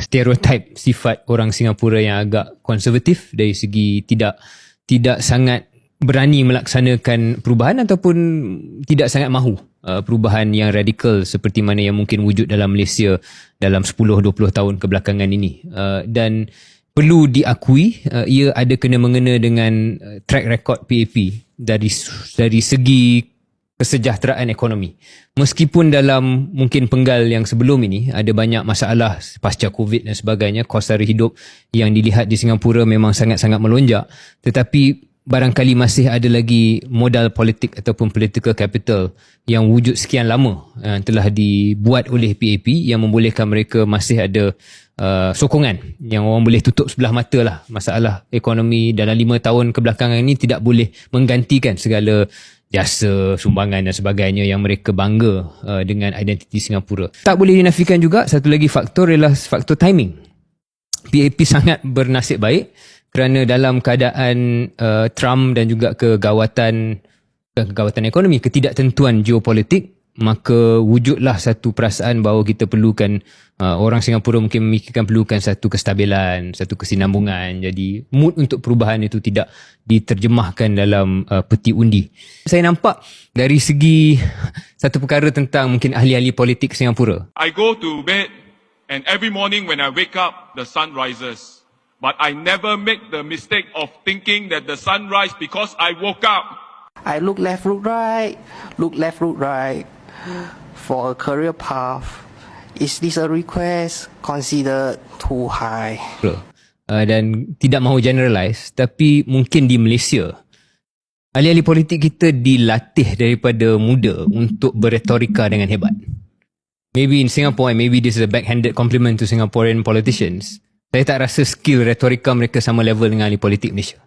stereotip sifat orang Singapura yang agak konservatif dari segi tidak tidak sangat berani melaksanakan perubahan ataupun tidak sangat mahu uh, perubahan yang radikal seperti mana yang mungkin wujud dalam Malaysia dalam 10-20 tahun kebelakangan ini. Uh, dan perlu diakui uh, ia ada kena mengena dengan uh, track record PAP dari dari segi kesejahteraan ekonomi. Meskipun dalam mungkin penggal yang sebelum ini ada banyak masalah pasca COVID dan sebagainya, kos sara hidup yang dilihat di Singapura memang sangat-sangat melonjak, tetapi barangkali masih ada lagi modal politik ataupun political capital yang wujud sekian lama yang telah dibuat oleh PAP yang membolehkan mereka masih ada uh, sokongan yang orang boleh tutup sebelah mata lah masalah ekonomi dalam lima tahun kebelakangan ini tidak boleh menggantikan segala jasa, sumbangan dan sebagainya yang mereka bangga uh, dengan identiti Singapura. Tak boleh dinafikan juga satu lagi faktor ialah faktor timing. PAP sangat bernasib baik kerana dalam keadaan uh, Trump dan juga kegawatan kegawatan ekonomi, ketidaktentuan geopolitik, maka wujudlah satu perasaan bahawa kita perlukan uh, orang Singapura mungkin memikirkan perlukan satu kestabilan, satu kesinambungan. Jadi mood untuk perubahan itu tidak diterjemahkan dalam uh, peti undi. Saya nampak dari segi satu perkara tentang mungkin ahli-ahli politik Singapura. I go to bed and every morning when I wake up, the sun rises. But I never make the mistake of thinking that the sun rise because I woke up. I look left, look right, look left, look right for a career path. Is this a request considered too high? Uh, dan tidak mahu generalize tapi mungkin di Malaysia ahli-ahli politik kita dilatih daripada muda untuk berretorika dengan hebat. Maybe in Singapore, and maybe this is a backhanded compliment to Singaporean politicians. Saya tak rasa skill retorika mereka sama level dengan ahli politik Malaysia.